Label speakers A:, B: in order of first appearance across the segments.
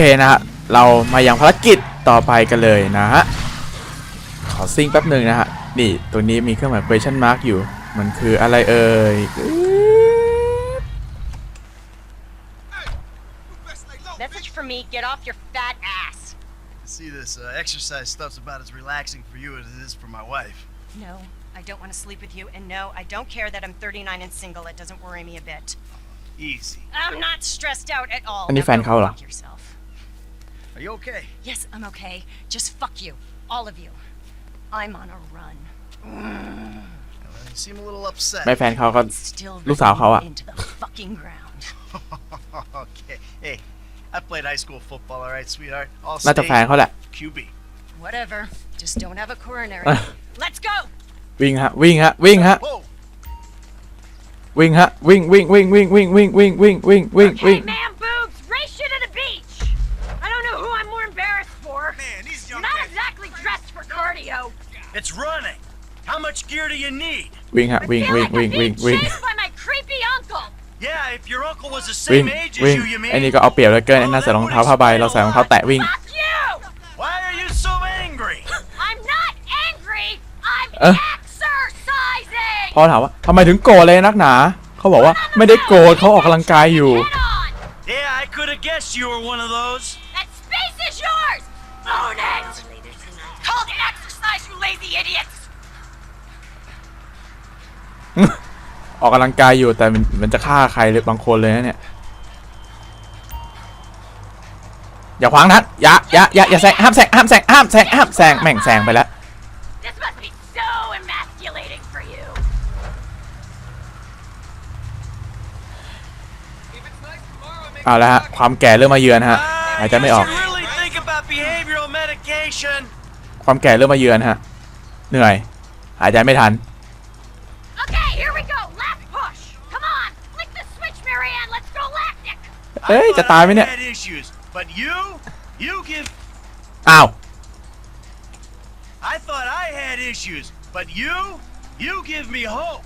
A: เคนะฮะ เรามายังภารกิจต่อไปกันเลยนะฮะ ขอซิ่งแป๊บหนึ่งนะฮะ นี่ตัวนี้มีเครื่องหมาย question mark อยู่ มันคืออะไรเอ่ย
B: Message from me, get off your fat ass.
C: See, this uh, exercise stuff's about as relaxing for you as it is for my wife.
B: No, I don't want to sleep with you, and no, I don't care that I'm 39 and single. It doesn't worry me a bit.
C: Easy.
B: I'm not stressed out at all.
A: อันนี้
B: Now
A: แฟน
B: go
A: เขาเหรอ
B: fuck yourself.
C: Are you okay?
B: Yes, I'm okay. Just fuck you, all of you. I'm on a run.
C: Well, you seem a little upset.
A: แม่แฟนเขาก็
B: Still
A: ลูกสาวเขาอะ
B: running into the fucking ground.
C: okay. Hey, I played high school football, all right, sweetheart. All
A: น่าจะ
C: state
A: แฟนเขาแหละ
C: QB.
B: Whatever. Just don't have a coronary.
A: Uh.
B: Let's go.
A: วิ่งฮะ วิ่งฮะ วิ่งฮะ
C: Whoa!
A: วิ่งฮะ วิ่งวิ่งวิ่งวิ่งวิ่งวิ่งวิ่งวิ่งวิ่งวิ่งวิ่ง
B: Okay, man,
C: It's running. How much gear do you need?
A: วิ่งฮะ
B: I
A: วิ่ง
B: feel
A: วิ่ง
B: like
A: วิ่ง
B: I'm
A: วิ่ง
B: being
A: วิ่ง
B: chased by my creepy uncle.
C: Yeah, if your uncle was the
A: วิ่ง
C: same age
A: วิ่
C: as
A: ง
C: you, you mean?
A: ไอ้นี่ก็เอาเปรียบเหลือเกินไอ้นั่นใส่รองเท้าผ้าใบเราใส่รองเท้าแตะวิ่ง
B: Fuck you!
C: Why are you so angry?
B: I'm not angry. I'm
A: Uh.
B: exercising.
A: พ่อถามว่าทำไมถึงโกรธเลยนักหนา เขาบอกว่าไม่ได้โกรธเขาออกกำลังกายอยู่
B: Head on.
C: Yeah, I could have guessed you were one of those.
B: That space is yours. Own it. Lazy idiots.
A: ออกกำลังกายอยู่แต่มันมันจะฆ่าใครเลยบางคนเลยนะเนี่ย อย่าขวางนัดอย่าอย่าอย่าอย่าแซงห้ามแซงห้ามแซงห้ามแซงห้ามแซงแม่งแซงไปแล้ว
B: This must be so emasculating for you.
A: เอาละฮะความแก่เริ่มมาเยือนฮะหายใจไม่ออก
C: You should really think about behavioral medication.
A: ความแก่เริ่มมาเยือนฮะ เหนื่อย หายใจไม่ทัน
B: Okay, here we go. Last push. Come on, flick the switch, Marianne. Let's go lactic.
A: เอ้ย
C: I
A: จะ
C: thought
A: ตาย
C: I
A: ไหมเนี่ย
C: had issues, but you, you give.
A: อ้าว
C: I thought I had issues, but you, you give me hope.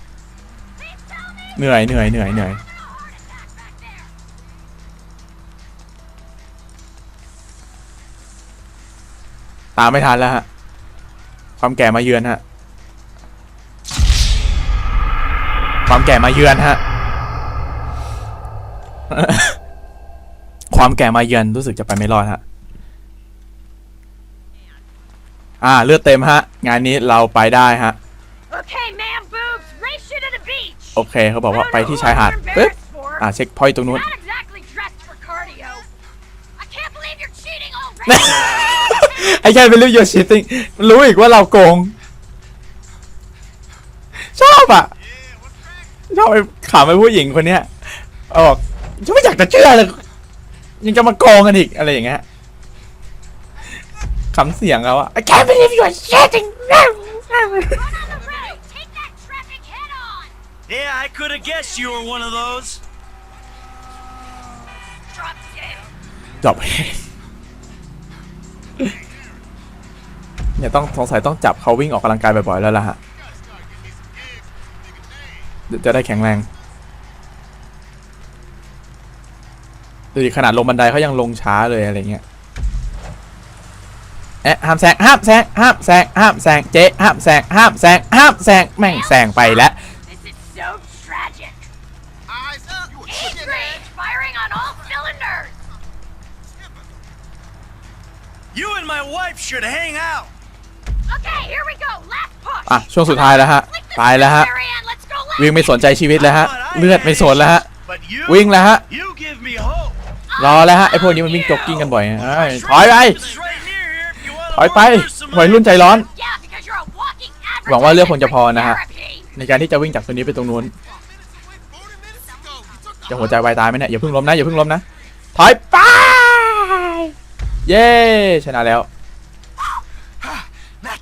B: Please tell me.
A: เหนื่อยเหนื่อยเหนื่อยเหนื่อย
B: a heart attack back there.
A: ตามไม่ทันแล้วฮะ ความแก่มาเยือนฮะ ความแก่มาเยือนฮะ ความแก่มาเยือนรู้สึกจะไปไม่รอดฮะ อ่าเลือดเต็มฮะ งานนี้เราไปได้ฮะ
B: Okay, man, boobs, race you to the beach.
A: โอเคเขาบอก
B: I
A: ว่า
B: don't
A: ไป
B: know
A: ที่
B: who
A: ชาย
B: I'm
A: หาด
B: more
A: ปึ๊บ
B: embarrassed for.
A: อ่าเช็คพอยต์ตรงนู้น
B: I can't believe you're cheating already.
A: ไอ้แค่เป็นเรื่องโยชิติงรู้อีกว่าเราโกง ชอบอะ ชอบไอ้ขำไอ้ผู้หญิงคนเนี้ยออกฉันไม่อยากจะเชื่อเลย ยังจะมาโกงกันอีกอะไรอย่างเงี้ยขำเสียงเขาอะ I can't believe you are shitting
B: Run on the road. Take that traffic head on.
C: Yeah, I could have guessed you were one of those.
B: Drop dead.
A: จบเนี่ยต้องสงสัยต้องจับเขาวิ่งออกกำลังกายบ่อยๆแล้วล่ะฮะเดี๋ยวจะได้แข็งแรงดูดิขนาดลงบันไดเขายังลงช้าเลยอะไรเงี้ยเอ๊ะห้ามแซงห้ามแซงห้ามแซงห้ามแซงเจ๊ห้ามแซงห้ามแซงห้ามแซงแม่งแซงไปแล้ว
B: This is so tragic.
D: Eyes up, you a
B: Age
D: chicken
B: range firing on all cylinders.
C: You and my wife should hang out.
A: อะ ช่วงสุดท้ายแล้วฮะ
B: Flick the
A: ตายแล้วฮะ
B: switch, Marianne. Let's go left.
A: วิ่งไม่สนใจชีวิตแล้วฮะ เลือดไม่สนแล้วฮะ
C: But you,
A: วิ่งแล้วฮะ
C: you give me hope.
A: รอแล้วฮะ ไอพวกนี้มันวิ่งจ็อกกิ้งกันบ่อยเอ้ยถอยไป
C: It's right near here if you want
A: ถอย
C: to
A: ไป
C: wander some
A: วัยรุ่นใจร้อน
B: Yeah, because you're a walking
A: หวังว่าเลือดคงจะพอนะฮะ
B: therapy.
A: ในการที่จะวิ่งจากตัวนี้ไปตรงนู้น
D: 40 minutes ago. You took
A: จะหัวใจวายตายไหมเนี่ย อย่าเพิ่งล้มนะ อย่าเพิ่งล้มนะ ถอยไป เย้ ชนะแล้ว
C: Not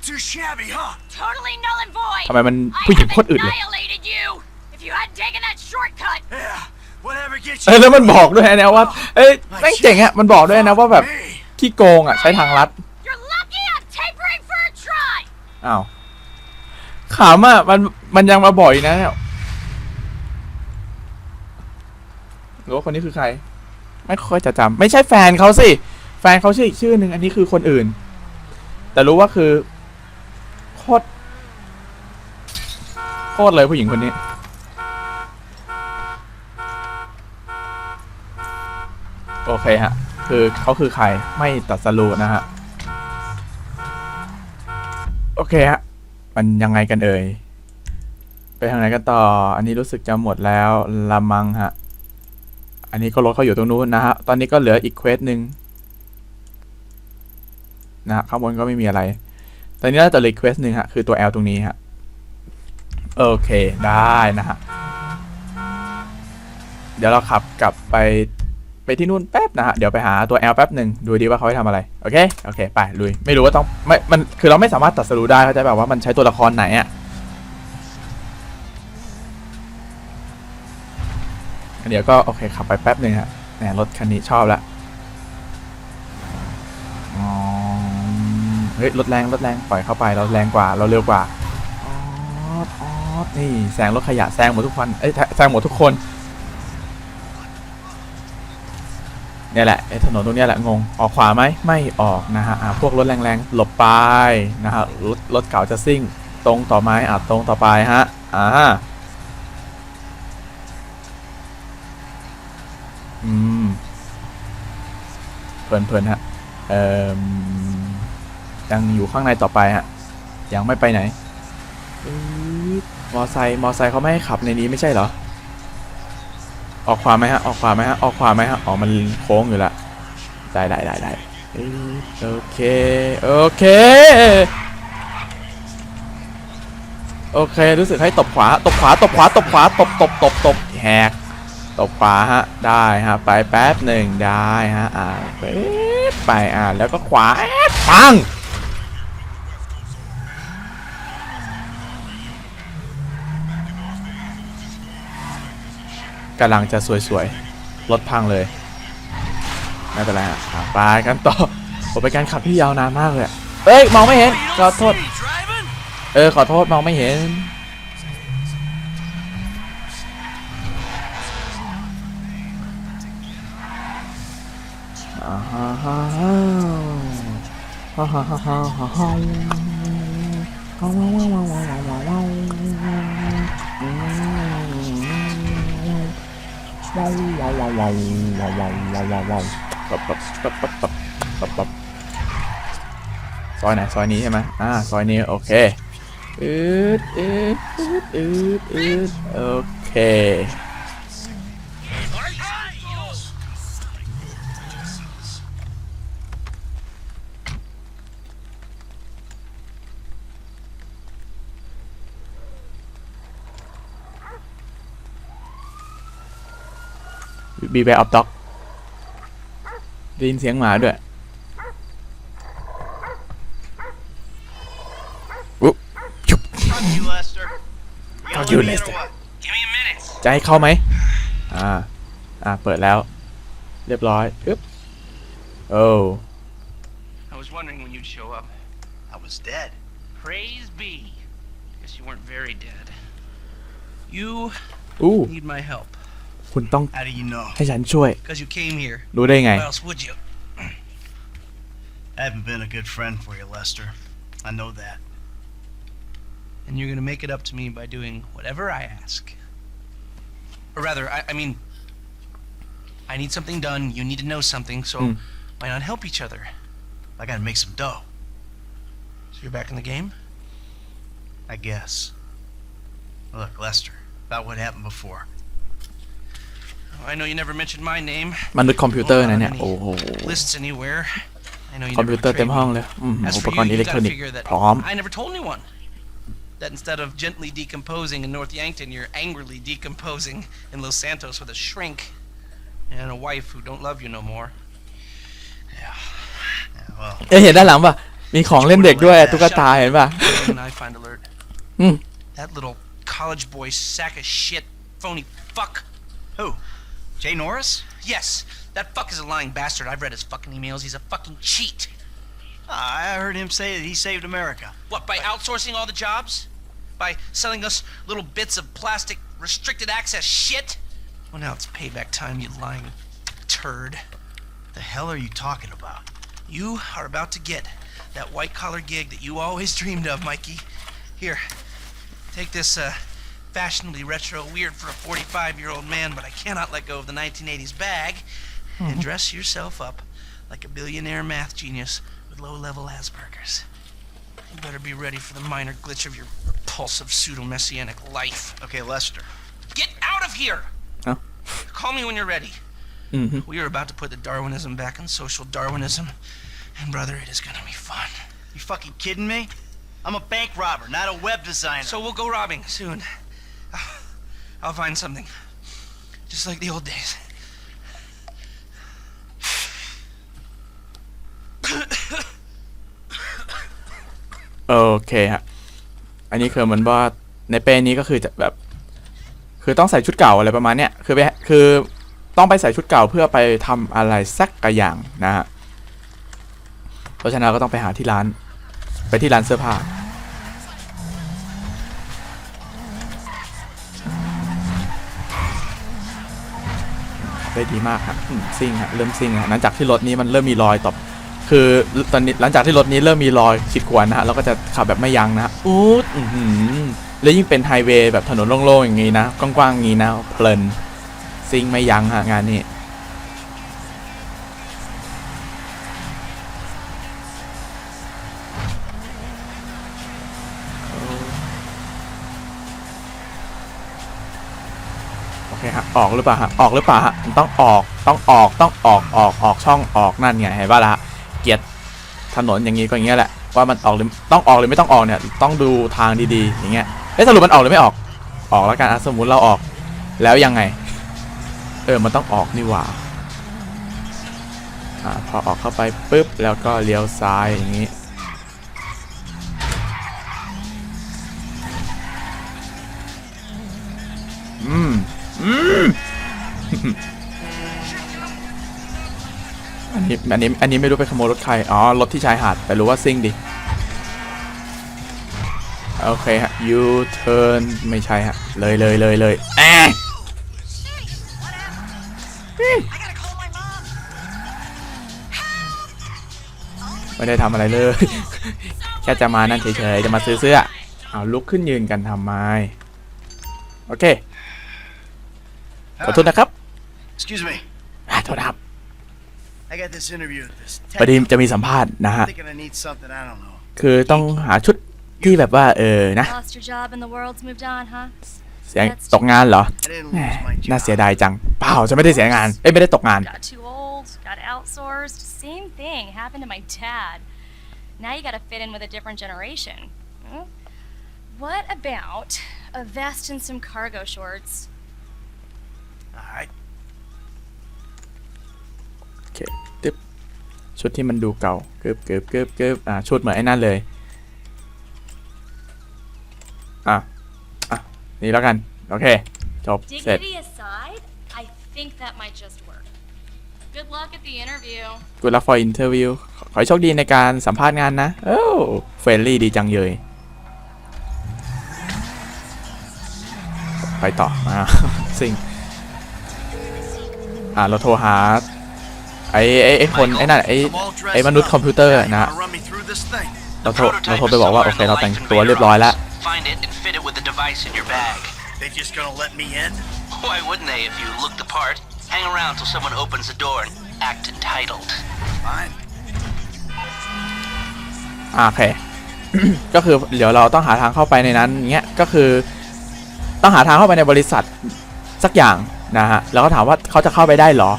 C: too shabby, huh?
B: Totally null and void.
A: ทำไมมัน
B: I
A: ผู้หญิง
B: have
A: โคตรอึดเลย
B: annihilated you. If you hadn't taken that shortcut.
C: Yeah, whatever gets
A: เอ้ย
C: you.
A: แล้วมันบอกด้วยนะว่าเอ้ยแม่งเจ๋งอะมันบอกด้วยนะว่าแบบ
C: Me.
A: ขี้โกงอะใช้ทางลัด
B: You're lucky I'm tapering for a try.
A: อ้าวขำอะมันมันยังมาบ่อยนะเนี่ยหรือว่าคนนี้คือใคร ไม่ค่อยจะจำไม่ใช่แฟนเขาสิ แฟนเขาชื่ออีกชื่อหนึ่งอันนี้คือคนอื่น แต่รู้ว่าคือ โคตรโคตรเลยผู้หญิงคนนี้ โอเคฮะ คือเขาคือใครไม่ตัดสรูนะฮะ โอเคฮะ มันยังไงกันเอ่ย ไปทางไหนกันต่อ อันนี้รู้สึกจะหมดแล้วละมังฮะ อันนี้ก็รถเขาอยู่ตรงนู้นนะฮะ ตอนนี้ก็เหลืออีกเควสหนึ่งนะฮะข้างบนก็ไม่มีอะไร ตอนนี้น่าจะเหลืออีเควสหนึ่งฮะ คือตัว L ตรงนี้ฮะ โอเค ได้นะฮะ เดี๋ยวเราขับกลับไปไปที่นู่นแป๊บนะฮะ เดี๋ยวไปหาตัว L แป๊บหนึ่งดูดีว่าเขาให้ทำอะไร โอเค โอเค ไปลุย ไม่รู้ว่าต้อง ไม่ มัน คือเราไม่สามารถตัดสรู้ได้เขาใจแบบว่ามันใช้ตัวละครไหนอะเดี๋ยวก็โอเคขับไปแป๊บหนึ่งฮะแหมรถคันนี้ชอบละ ฮ้ยรถแรงรถแรงปล่อยเข้าไปเราแรงกว่าเราเร็วกว่าอ๋ออ๋อนี่แซงรถขยะแซงหมดทุกคนเอ้ยแซงหมดทุกคนเนี่ยแหละไอ้ถนนตรงนี้แหละงงออกขวาไหมไม่ออกนะฮะพวกรถแรงๆหลบไปนะฮะรถรถเก่าจะซิ่งตรงต่อไหมอะตรงต่อไปฮะอ่าอืมเพลินเพลินฮะเอ่อ ยังอยู่ข้างในต่อไปฮะยังไม่ไปไหนอืดมอไซค์มอไซค์เขาไม่ให้ขับในนี้ไม่ใช่เหรอ ออกขวาไหมฮะ ออกขวาไหมฮะ ออกขวาไหมฮะ อ๋อ มันโค้งอยู่ละ ได้ได้ได้ได้เอ้ยโอเค โอเค โอเค รู้สึกให้ตบขวา ตบขวา ตบขวา ตบขวา ตบตบตบตบแหก ตบขวาฮะ ได้ฮะ ไปแป๊บหนึ่งได้ฮะ อ่าไปไปอ่าแล้วก็ขวาแอ๊ดปัง กำลังจะสวยๆรถพังเลยไม่เป็นไรอะไปกันต่อผมเป็นการขับที่ยาวนานมากเลยเอ้ยมองไม่เห็นขอโทษ เออขอโทษมองไม่เห็นอ่าฮ่าฮ่าฮ่าฮ่าฮ่าฮ่าฮ่าฮ่าฮ่าว้าวว้า ว้าวว้าวว้าวว้าวว้าวว้าวว้าวว้าวว้าปับปับปับปับปับปับปับซอยไหนซอยนี้ใช่ไหมอ่าซอยนี้โอเคอืดอืดอืดอืดอืดโอเค บีแบร์ออฟด็อกได้ยินเสียงหมาด้วยอุ๊บจุ๊บ
C: Fuck you, Lester. You
A: Fuck
C: gonna
A: you,
C: let me in or
A: Lester.
C: what?
D: Give me a minute.
A: จะให้เข้าไหม อ่า อ่า เปิดแล้ว เรียบร้อยอึ๊บโอ้
D: I was wondering when you'd show up.
C: I was dead.
D: Praise be. Guess you weren't very dead. You
A: อู้
D: need my help.
A: คุณต้อง
C: How do you know?
A: ให้ฉันช่วย
D: Because you came here.
A: รู้ได้ไง
D: Why else would you?
C: I haven't been a good friend for you, Lester. I know that.
D: And you're gonna make it up to me by doing whatever I ask. Or rather, I, I mean, I need something done, you need to know something, so
A: Hmm.
D: why not help each other?
C: I gotta make some dough,
D: So you're back in the game?
C: I guess. Look, Lester, about what happened before.
D: Oh, I know you never mentioned my name.
A: มนุษย์คอมพิวเตอร์นะเนี่ย โอ้โห
D: Lists anywhere. I know you
A: คอม
D: never
A: พิวเตอร์เต็ม
D: betrayed
A: ห้อง
D: me.
A: เลยอืม
D: As
A: อุป
D: for
A: กรณ์
D: you,
A: อิ
D: you
A: เล็กทรอ
D: gotta
A: นิกส์
D: figure that
A: พร้อม
D: I never told anyone. That instead of gently decomposing in North Yankton, you're angrily decomposing in Los Santos with a shrink and a wife who don't love you no more.
C: Yeah, well,
A: เอ้ยเห็นด้านหลังป่ะ มีของเล่นเด็กด้วย ตุ๊กตาเห็นป่ะ
D: and I find alert.
A: Hmm.
D: That little college boy sack of shit, phony fuck.
C: who? Jay Norris?
D: Yes, that fuck is a lying bastard. I've read his fucking emails. He's a fucking cheat.
C: Ah, I heard him say that he saved America.
D: What, by outsourcing all the jobs? By selling us little bits of plastic restricted access shit? Well, now it's payback time, you lying turd.
C: The hell are you talking about?
D: You are about to get that white collar gig that you always dreamed of, Mikey. Here, take this uh, fashionably retro weird for a 45 year old man, but I cannot let go of the 1980s bag. Mm-hmm. And dress yourself up like a billionaire math genius with low level Asperger's. You better be ready for the minor glitch of your repulsive pseudo messianic life.
C: Okay, Lester.
D: Get out of here!
A: Huh?
D: Call me when you're ready.
A: Mm-hmm.
D: We are about to put the Darwinism back in social Darwinism. And, brother, it is gonna be fun.
C: You fucking kidding me? I'm a bank robber, not a web designer.
D: So we'll go robbing soon. I'll find something. Just like the old days.
A: โอเคฮะ อันนี้คือเหมือนว่าในเป้นี้ก็คือจะแบบ คือต้องใส่ชุดเก่าอะไรประมาณเนี้ย คือไปคือต้องไปใส่ชุดเก่าเพื่อไปทำอะไรสักกอย่างนะฮะ เพราะฉะนั้นเราก็ต้องไปหาที่ร้าน ไปที่ร้านเสื้อผ้า ได้ดีมากครับซิ่งฮะเริ่มซิ่งฮะหลังจากที่รถนี้มันเริ่มมีรอยตอบคือตอนนี้หลังจากที่รถนี้เริ่มมีรอยขีดข่วนนะฮะเราก็จะขับแบบไม่ยั้งนะฮะอูดอื้อหือแล้วยิ่งเป็นไฮเวย์แบบถนนโล่งๆอย่างนี้นะกว้างๆอย่างงี้นะเพลินซิ่งไม่ยั้งฮะงานนี้ อเคฮะออกหรือเปล่าฮะออกหรือเปล่าฮะมันต้องออกต้องออกต้องออกออกออกช่องออกนั่นไงเห็นป่ะล่ะเกียดถนนอย่างนี้ก็อย่างเงี้ยแหละว่ามันออกหรือต้องออกหรือไม่ต้องออกเนี่ยต้องดูทางดีๆ อย่างเงี้ยเอ๊ะสรุปมันออกหรือไม่ออกออกแล้วกันสมมุติเราออกแล้วยังไง เออมันต้องออกนี่หว่าอ่าพอออกเข้าไปปุ๊บแล้วก็เลี้ยวซ้ายอย่างนี้ นนี้อันนี้อันนี้ไม่รู้ไปขโมยรถใคร อ๋อ รถที่ชายหาด แต่รู้ว่าซิ่งดิ โอเคฮะ U turn ไม่ใช่ฮะ เลยเลยเลยเลยแอะ
B: I gotta call my mom.
A: ไม่ได้ทำอะไรเลย แค่จะมานั่นเฉยๆ จะมาซื้อเสื้อ เอาลุกขึ้นยืนกันทำไม โอเค ขอโทษนะครับ
C: Excuse me.
A: อะโทษนะครับ
C: I got this interview with this
A: พอดี
C: tech.
A: จะมีสัมภาษณ์นะฮะ
C: thinking I need something I don't know.
A: คือต้องหาชุดที่แบบว่า เออนะ
B: Lost your job and the world's moved on, huh?
A: เสียงตกงานเหรอ
C: I didn't
A: แหม
C: lose my
A: น่า
C: job.
A: เสียดายจัง เปล่าจะไม่ได้เสียงาน เอ้ยไม่ได้ตกงาน
B: Got too old, got outsourced. Same thing happened to my dad. Now you gotta fit in with a different generation. Hmm? What about a vest and some cargo shorts?
C: All right.
A: โอเคตึ๊บชุดที่มันดูเก่าเกิบเกิบเกิบเกิบอ่าชุดเหมือนไอ้นั่นเลยอะอะนี่แล้วกัน โอเค จบ เสร็จ
B: Dignity aside, I think that might just work. Good luck at the interview.
A: Good luck for interview ขอขอให้โชคดีในการสัมภาษณ์งานนะ โอ้เฟรนลี่ดีจังเลย ไปต่อมาซิงอ่า เราโทรหา ไอ้ไอ้ไอ้คนไอ้นั่นไอ้
C: I'm all dressed
A: ไอ้มนุษย์
C: up.
A: คอมพิวเตอร์
C: Now you
A: นะฮะ
C: wanna run me through this thing?
A: เราโทรเราโทรไปบอกว่าโอเคเราแต่งตัวเรียบร้อยแล้ว
E: Find it and fit it with the device in your bag.
C: They just gonna let me in?
E: Why wouldn't they if you look the part? Hang around till someone opens the door and act entitled.
C: Fine.
A: อ่าโอเค ก็คือเดี๋ยวเราต้องหาทางเข้าไปในนั้นเงี้ยก็คือ ต้องหาทางเข้าไปในบริษัทสักอย่างนะฮะแล้วก็ถามว่าเขาจะเข้าไปได้เหรอ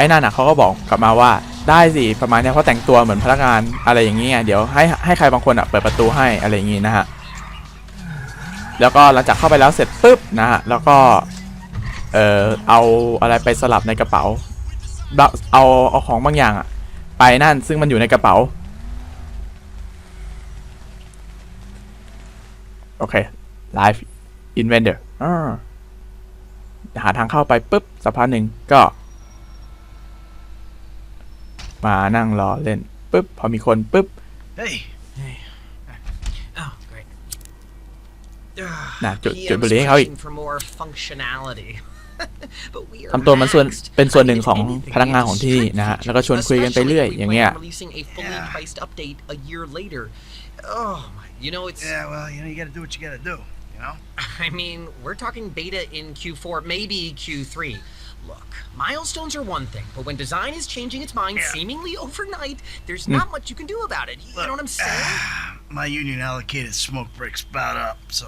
A: ไอ้นั่นน่ะเขาก็บอกกลับมาว่าได้สิประมาณเนี้ยเพราะแต่งตัวเหมือนพนักงานอะไรอย่างเงี้ยเดี๋ยวให้ให้ใครบางคนอะเปิดประตูให้อะไรอย่างงี้นะฮะแล้วก็หลังจากเข้าไปแล้วเสร็จปุ๊บนะฮะแล้วก็เออเอาอะไรไปสลับในกระเป๋า เอาเอาของบางอย่างอะไปนั่นซึ่งมันอยู่ในกระเป๋าโอเค Live Inventor อ่าหาทางเข้าไปปุ๊บสักพักหนึ่งก็ มานั่งรอเล่นปุ๊บพอมีคนปุ๊บ
C: Hey,
F: Oh, great.
A: น่ะจุดจุดบุหรี่ให้เขาอีก
F: for more functionality. but we are
A: ทำตัวมันส่วน
F: maxed.
A: เป็นส่วนหนึ่ง
F: If
A: ของ
F: anything,
A: พนักงานของที่นี่นะฮะ แล้วก็ชวนคุยกันไปเรื่อย อย่างเงี้ย
F: Especially releasing a fully
D: Yeah.
F: priced update a year later. Oh my, you know it's.
D: Yeah, well, you know, you gotta do what you gotta do, you know?
F: I mean, we're talking beta in Q4, maybe Q3. Look, milestones are one thing, but when design is changing its mind
D: Yeah.
F: seemingly overnight, there's
A: Hmm.
F: not much you can do about it. You know what I'm saying?
D: My union allocated smoke breaks about up, so.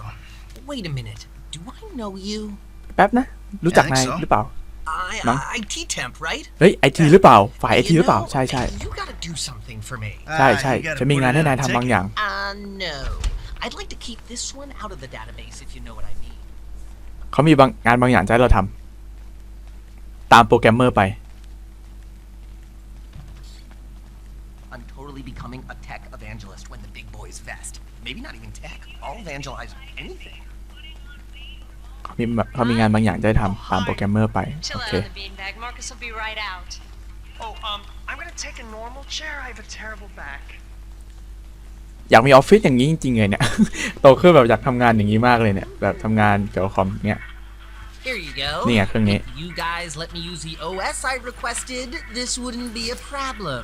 F: Wait a minute. Do I know you?
A: แป๊บนะ รู้จัก
D: Yeah, I
A: นาย
D: think so.
A: หรือเปล่า
F: I,
A: No.
F: I IT temp, right?
A: เฮ้ยไอทีหรือเปล่า ฝ่ายไอที
F: You
A: หรือเปล่า
F: know,
A: ใช่ใช่
F: You gotta do something for me.
A: ใช่
D: Ah,
A: ใช่
D: you gotta
A: ฉันมี
D: put
A: งาน
D: it
A: ให้
D: in
A: นาย
D: a
A: ทำบาง
D: ticket.
A: อย่าง
F: Uh, no. I'd like to keep this one out of the database if you know what I mean.
A: เขามีบางงานบางอย่างจะให้เราทำ ตามโปรแกรมเมอร์ไป
F: I'm totally becoming a tech evangelist when the big boys vest. Maybe not even tech. I'll evangelize anything.
A: เขามีเขามีงานบางอย่างจะให้ทำตามโปรแกรมเมอร์ไปโอ
B: Chill
A: เค
B: out on the beanbag. Marcus will be right out.
G: Oh, um, I'm gonna take a normal chair. I have a terrible back.
A: อยากมีออฟฟิศอย่างนี้จริงๆเลยเนี่ย โตขึ้นแบบอยากทำงานอย่างนี้มากเลยเนี่ยแบบทำงานเกี่ยวกับคอมเนี่ย
F: Here you go.
A: นี่ไงเครื่องนี้
F: If you guys let me use the OS I requested, this wouldn't be a problem.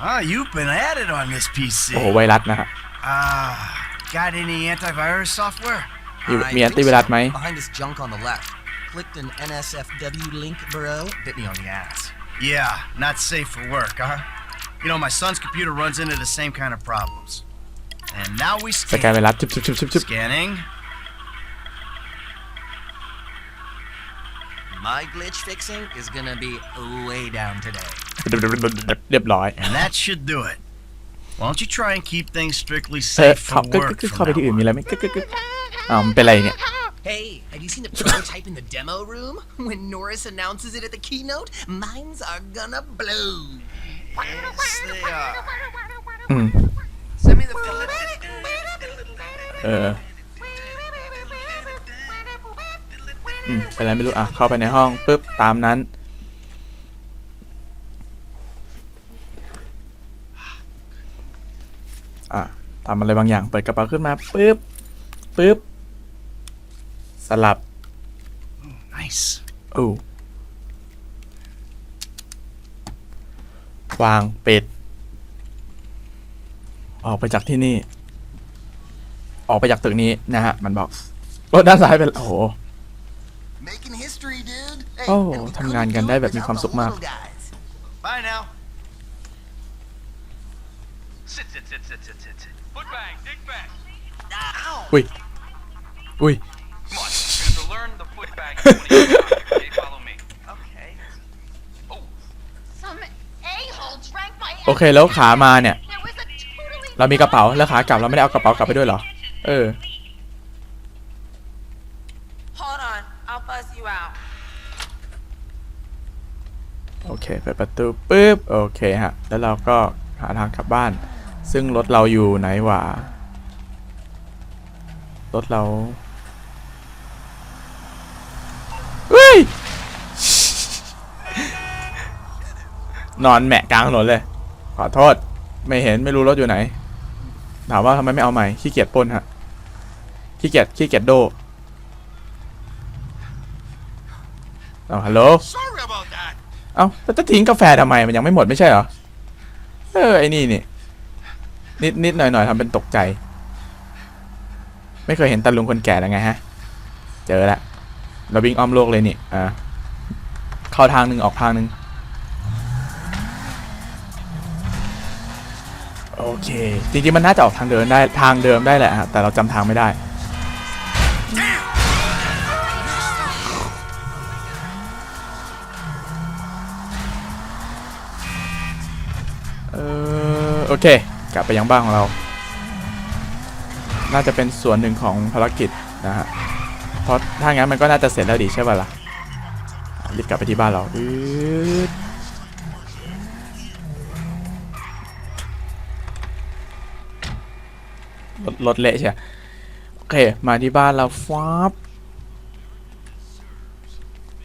D: Ah, you've been at it on this PC.
A: โอ้โหไวรัสนะฮะ
D: Ah, got any antivirus software?
A: มี
F: I
A: มีแอน
F: think
A: ตี้ไวรัส
F: so.
A: ไหม
F: Behind this junk on the left. Clicked an NSFW link, bro. Bit me on the ass.
D: Yeah, not safe for work, huh? You know, my son's computer runs into the same kind of problems. And now we
A: สแกนไว
D: scan.
A: รัสชุบชุบชุบชุบชุบ
D: Scanning.
F: My glitch fixing is gonna be way down today.
A: เรียบร้อย
D: And that should do it. Why don't you try and keep things strictly
A: เออ
D: safe
A: เข้า
D: for
A: ก็
D: work
A: ก็
D: from
A: เข้าไป
D: now
A: ที่อื่น
D: on?
A: มีอะไรไหมกึกกึกกึกอ้าวมันเป็นอะไรเนี่ย
F: Hey, have you seen the prototype in the demo room? When Norris announces it at the keynote, minds are gonna blow.
D: Yes, they are.
A: อืม
G: Send me the fillet.
A: อออืมเป็นอะไรไม่รู้อะเข้าไปในห้องปุ๊บตามนั้น อะทำอะไรบางอย่างเปิดกระเป๋าขึ้นมาปุ๊บปุ๊บสลับ
D: Nice.
A: อู้วางปิดออกไปจากที่นี่ ออกไปจากตึกนี้นะฮะ มันบอกรถด้านซ้ายเป็นโอ้โห
F: Making history, dude.
A: โอ้ทำงานกันได้แบบมีความสุขมาก
D: Bye now.
G: Sit, sit, sit, sit, sit, sit, sit. Foot bang, dig back.
A: อุ้ย อุ้ย
G: Come on, you're gonna have to learn the foot bang. okay, follow me. Okay. Oh,
B: Some a-hole drank my
A: โอเคแล้วขามาเนี่ย
B: There was a totally
A: เรามีกระเป๋าแล้วขากลับเราไม่ได้เอากระเป๋ากลับไปด้วยเหรอ เออ
H: Hold on, I'll buzz you out.
A: โอ เคเปิดประตูปุ๊บโอเคฮะแล้วเราก็หาทางกลับบ้าน ซึ่งรถเราอยู่ไหนวะรถเราเฮ้ยนอนแหมะกลางถนนเลย ขอโทษ ไม่เห็นไม่รู้รถอยู่ไหน ถามว่าทำไมไม่เอาใหม่ขี้เกียจป้นฮะขี้เกียจขี้เกียจโดเอาฮัลโหล เอ้าแล้วจะทิ้งกาแฟทำไมมันยังไม่หมดไม่ใช่เหรอ เออไอ้นี่นี่นิดนิดหน่อยหน่อยทำเป็นตกใจ ไม่เคยเห็นตาลุงคนแก่แล้วไงฮะ เจอล้วเราวิ่งอ้อมโลกเลยนี่อ่าเข้าทางหนึ่งออกทางหนึ่งโอเค จริงๆมันน่าจะออกทางเดินได้ทางเดิมได้แหละฮะแต่เราจำทางไม่ได้ เค กลับไปยังบ้านของเรา น่าจะเป็นส่วนหนึ่งของภารกิจนะฮะ เพราะถ้างั้นมันก็น่าจะเสร็จแล้วดีใช่ป่ะล่ะอะรีบกลับไปที่บ้านเราอืดรถเละใช่โอเค มาที่บ้านเราฟ้าบ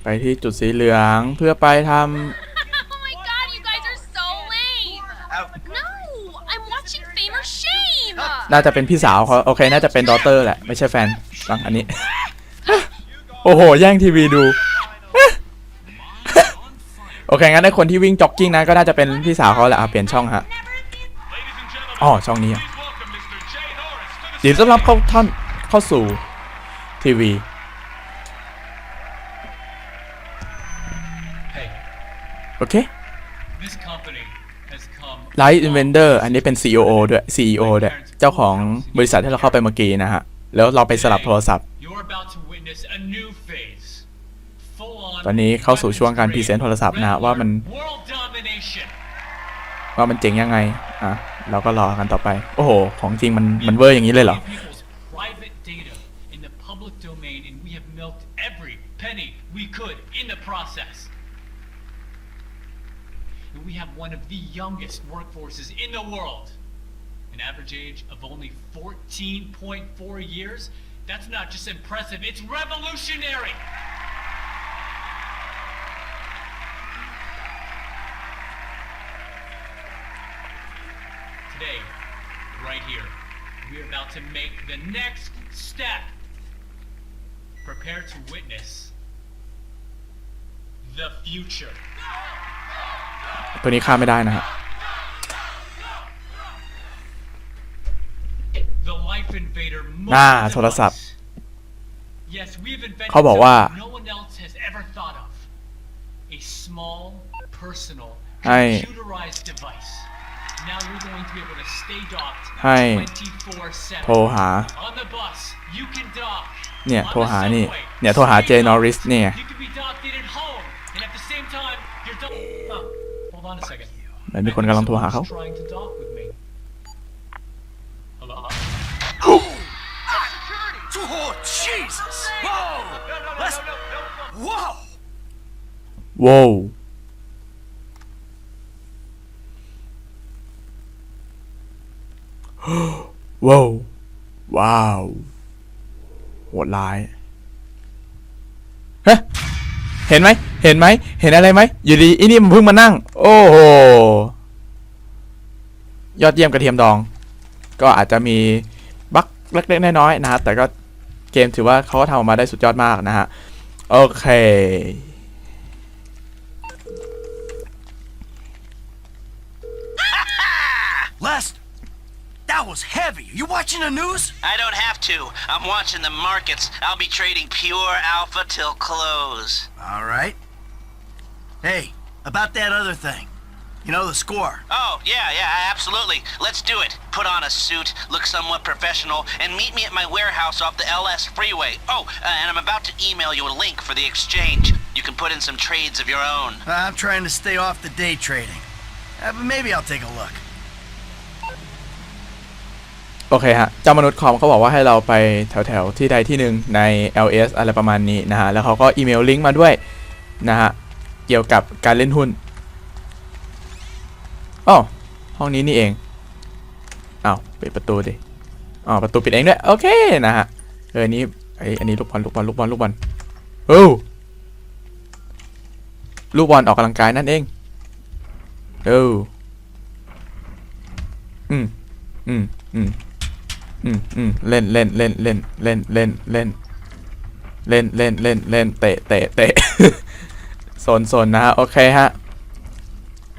A: ไปที่จุดสีเหลืองเพื่อไปท
B: Oh
A: น่าจะเป็นพี่สาวเขาโอเค น่าจะเป็นดอเตอร์แหละ ไม่ใช่แฟนฟังอันนี้ โอ้โห แย่งทีวีดู โอเค งั้นไอ้คนที่วิ่งจ็อกกิ้งนั้นก็น่าจะเป็นพี่สาวเขาแหละอะเปลี่ยนช่องฮะอ๋อช่องนี้ยินดีต้อนรับเข้าท่านเข้าสู่ทีวี โอเค
I: this company has come.
A: Light Inventor อันนี้เป็น CEO ด้วย CEO ด้วย เจ้าของบริษัทที่เราเข้าไปเมื่อกี้นะฮะ แล้วเราไปสลับโทรศัพท์
I: You're about to witness a new phase. Full on
A: ตอนนี้เข้าสู่ช่วงการพรีเซนต์โทรศัพท์นะฮะว่ามัน
I: World domination.
A: ว่ามันเจ๋งยังไง อะ เราก็รอกันต่อไป โอ้โห ของจริงมันมันเวอร์อย่างนี้เลยเหรอ
I: People's private data in the public domain, and we have milked every penny we could in the process. And we have one of the youngest workforces in the world. An average age of only 14.4 years. That's not just impressive, it's revolutionary. Today, right here, we're about to make the next step. Prepare to witness the future.
A: ตัวนี้ข้ามไม่ได้นะฮะ
I: ห
A: น้าโทรศัพท์ เขาบอกว่าให้ให้โทรหา เนี่ย โทรหานี่ เนี่ย โทรหาเจนอริสเนี่ยเหมือนมีคนกำลังโทรหาเขา
D: Jesus! Whoa! Let's... Whoa!
A: ว้าวว้าวว้าวโหดร้ายฮะเห็นไหมเห็นไหมเห็นอะไรไหมอยู่ดีอีนี่มันเพิ่งมานั่ง โอ้โหยอดเยี่ยมกระเทียมดอง ก็อาจจะมีบั๊กเล็กๆน้อยๆนะฮะแต่ก็ เกมถือว่าเขาก็ทำออกมาได้สุดยอดมากนะฮะ โอเค
D: Les, that was heavy. You watching the news?
E: I don't have to. I'm watching the markets. I'll be trading pure alpha till close.
D: All right. Hey, about that other thing. You know the score.
E: Oh, yeah, yeah, absolutely. Let's do it. Put on a suit, look somewhat professional, and meet me at my warehouse off the LS freeway. Oh, uh, and I'm about to email you a link for the exchange. You can put in some trades of your own.
D: I'm trying to stay off the day trading. Uh, but maybe I'll take a look.
A: โอเคฮะ เจ้ามนุษย์คอมเขาบอกว่าให้เราไปแถวๆที่ใดที่หนึ่งใน LS อะไรประมาณนี้นะฮะ แล้วเขาก็อีเมลลิงก์มาด้วยนะฮะ เกี่ยวกับการเล่นหุ้น อ๋อห้องนี้นี่เองอ้าวปิดประตูดิอ๋อประตูปิดเองด้วยโอเคนะฮะเอออนนี้ไออันนี้ลูกบอลลูกบอลลูกบอลลูกบอลโอ้ลูกบอลออกกำลังกายนั่นเองโอ้อืมอืมอืมอืมอืมเล่นเล่นเล่นเล่นเล่นเล่นเล่นเล่นเล่นเล่นเล่นเตะเตะเตะโซนโซนนะฮะโอเคฮะ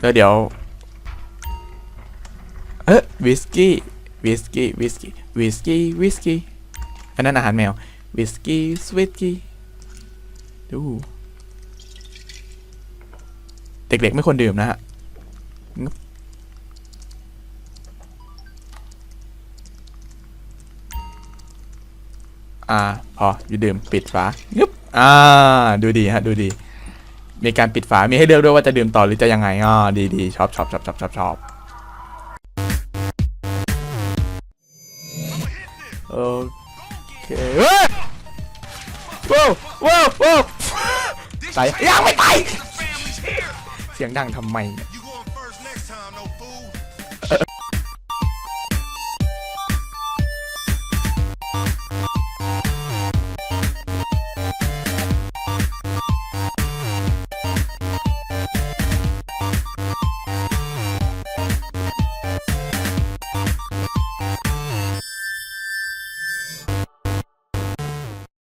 A: แล้วเดี๋ยว เอ๊ะวิสกี้วิสกี้วิสกี้วิสกี้วิสกี้อันนั้นอาหารแมววิสกี้สวิสกี้ดูเด็กๆไม่ควรดื่มนะฮะอ่าพออยู่ดื่มปิดฝางึบอ่าดูดีฮะดูดี มีการปิดฝา มีให้เลือกด้วยว่าจะดื่มต่อหรือจะยังไงอ่าดีดีชอบชอบชอบชอบชอบ เคเฮ้ยว้าวว้าวว้าวตายยังไม่ตายเสียงดังทำไมเนี่ย